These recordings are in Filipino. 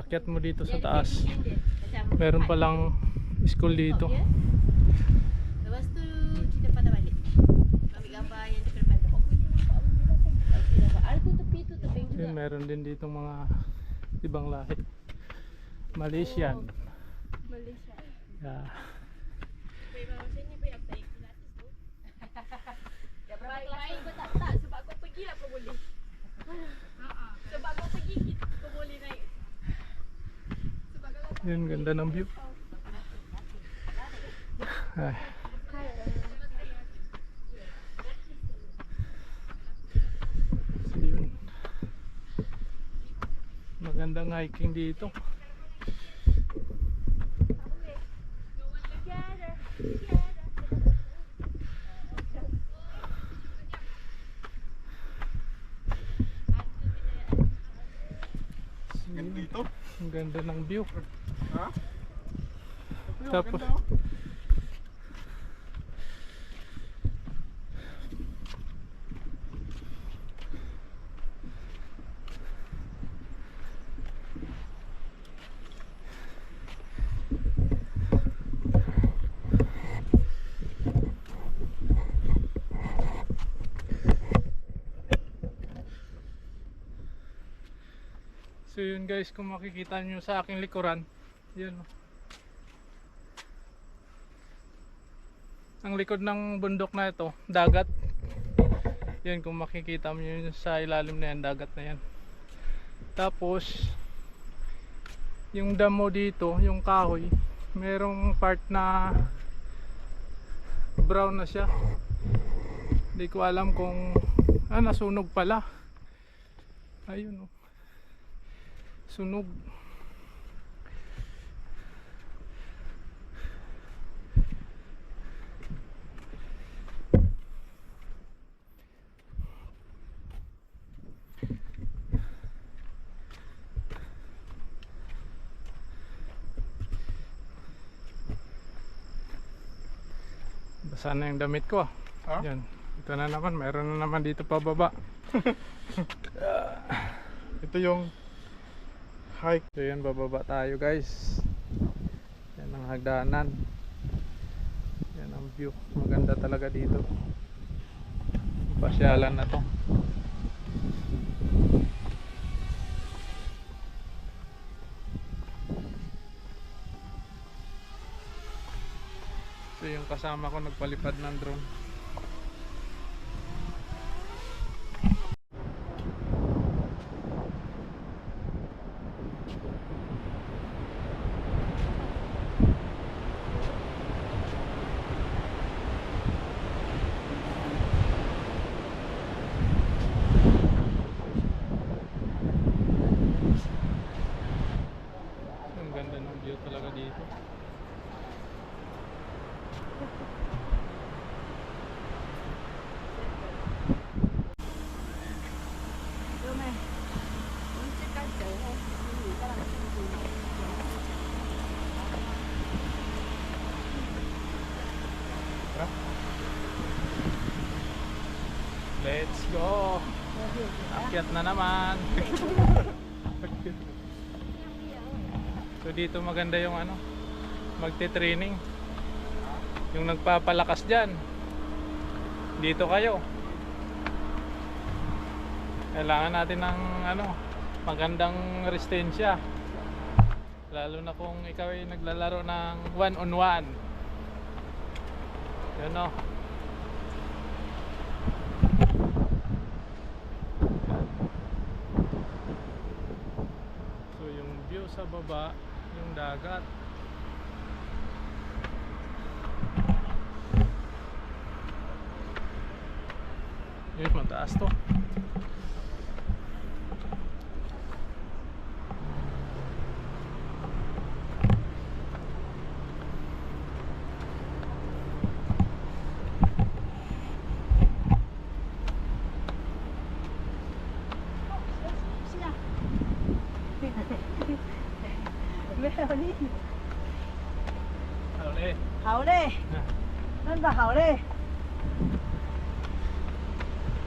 pag-akyat mo dito sa taas, meron palang school dito. Yun, meron din dito mga ibang lahi. Malaysian. Malaysia. Yeah. Yun, ganda ng view. Ay. Magandang hiking dito. So, yun. Dito? Ang ganda ng view. Ha? Tapos, So yun guys, kung makikita nyo sa aking likuran, yun. oh. Ang likod ng bundok na ito, dagat. Yan kung makikita yun sa ilalim na yan, dagat na yan. Tapos, yung damo dito, yung kahoy, merong part na brown na siya. Hindi ko alam kung, ah, nasunog pala. Ayun oh. Sunog. Basa na yung damit ko. Ha? Yan. Ito na naman, meron na naman dito pababa. Ito yung hike. So yan, bababa tayo guys. Yan ang hagdanan. Yan ang view. Maganda talaga dito. Pasyalan na to. So yung kasama ko nagpalipad ng drone. Ang ganda ng view talaga dito. Let's go! Akyat na naman! so dito maganda yung ano, magte-training. Yung nagpapalakas dyan. Dito kayo. Kailangan natin ng ano, magandang resistensya. Lalo na kung ikaw ay naglalaro ng one on one. Yun o. View sa baba, yung dagat. Yun, mataas to. Ano eh? eh. Saan ba, Kaole?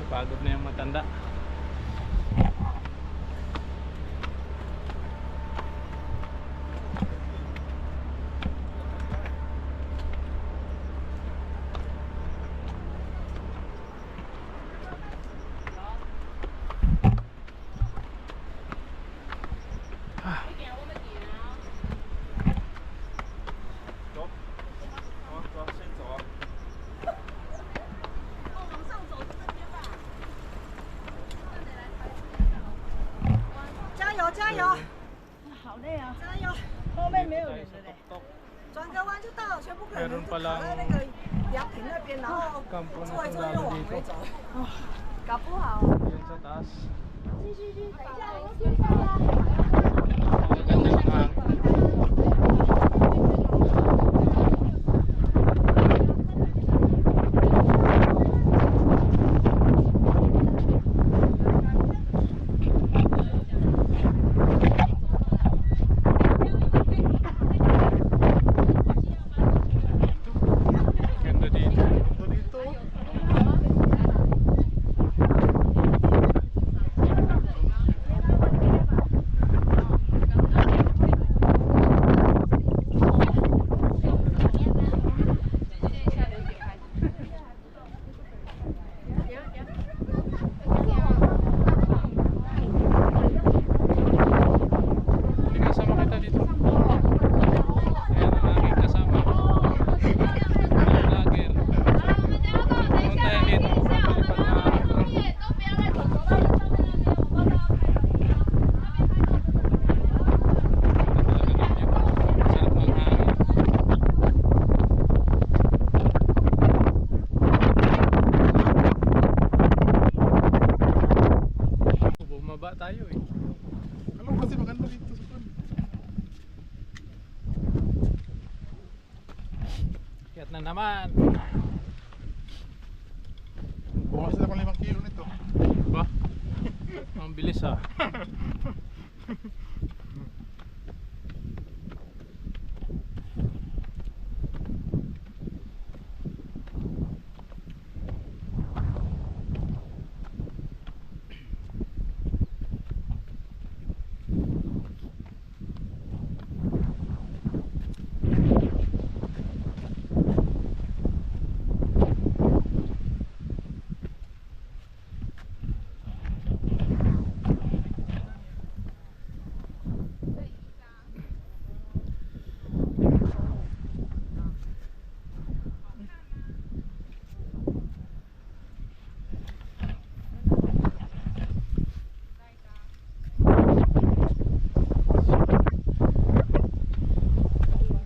Napagod eh. na yung matanda. 然后坐一坐又往回走搞不好继续去 Ang bilis ah.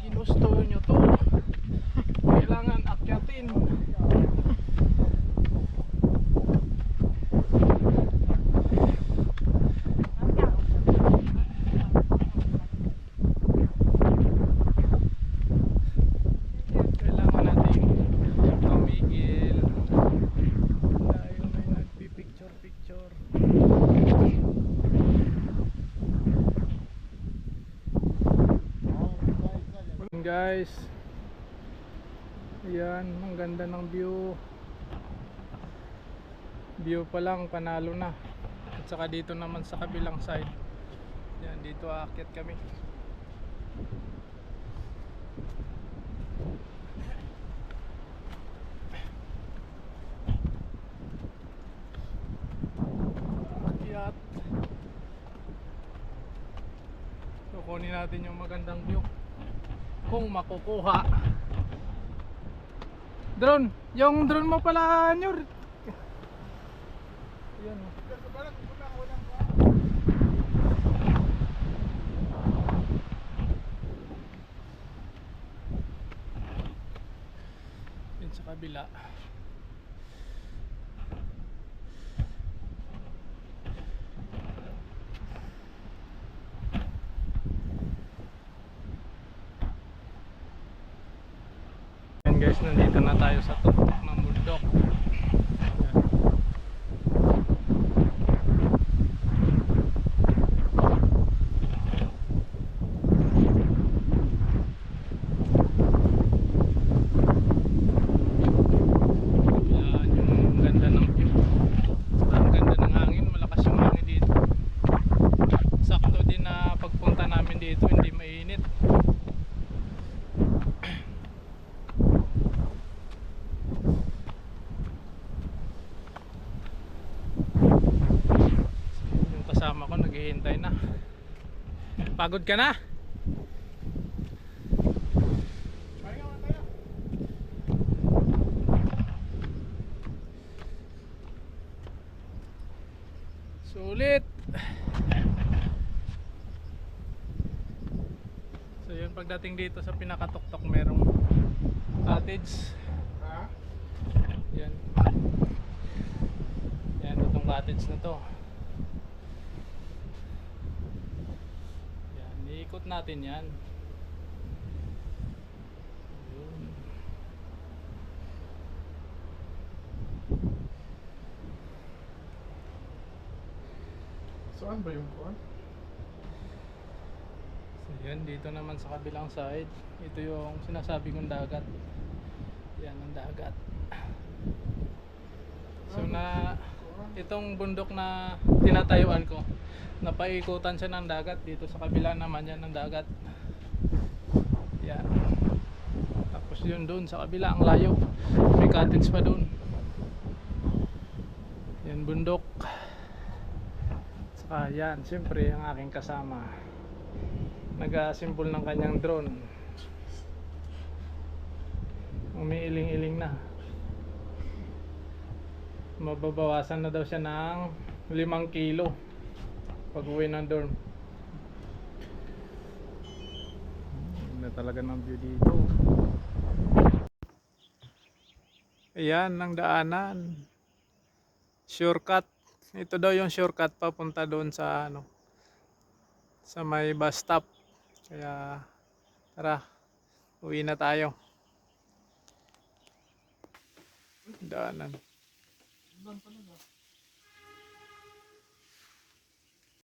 Ginusto nyo to. Kailangan akyatin. Kailangan natin tumigil dahil may nagpipicture-picture. Ayan, guys. Ayan ang ganda ng view. View pa lang panalo na. At saka dito naman sa kabilang side. Yan dito aakyat kami. Kukunin natin yung magandang view kung makukuha. Drone yung drone mo pala yan oh. yun sa kabila guys, nandito na tayo sa tuktok ng bundok. Yan. Yan, yung ganda ng view. Ang ganda ng hangin, malakas yung hangin dito. Sakto din na pagpunta namin dito, hindi mainit. Yung kasama ko naghihintay na. Pagod ka na? Sulit. So yun, pagdating dito sa pinakatuktok merong cottage. Ha? Yan. Yan, itong cottage na to. Yan, iikot natin yan. Yun. Saan ba yung kuwan? So yan, dito naman sa kabilang side, ito yung sinasabi kong dagat. Yan ang dagat. So na itong bundok na tinatayuan ko, napaikutan siya ng dagat dito sa kabila naman yan ng dagat. Yan. Tapos yun doon sa kabila ang layo. May cottage pa doon. Yan bundok. Saka yan, siyempre ang aking kasama nag-assemble ng kanyang drone umiiling-iling na mababawasan na daw siya ng 5 kilo pag uwi ng dorm na talaga ng view dito ayan ang daanan shortcut ito daw yung shortcut papunta doon sa ano sa may bus stop. Kaya tara, uwi na tayo. Daanan. Doon pa nun ah.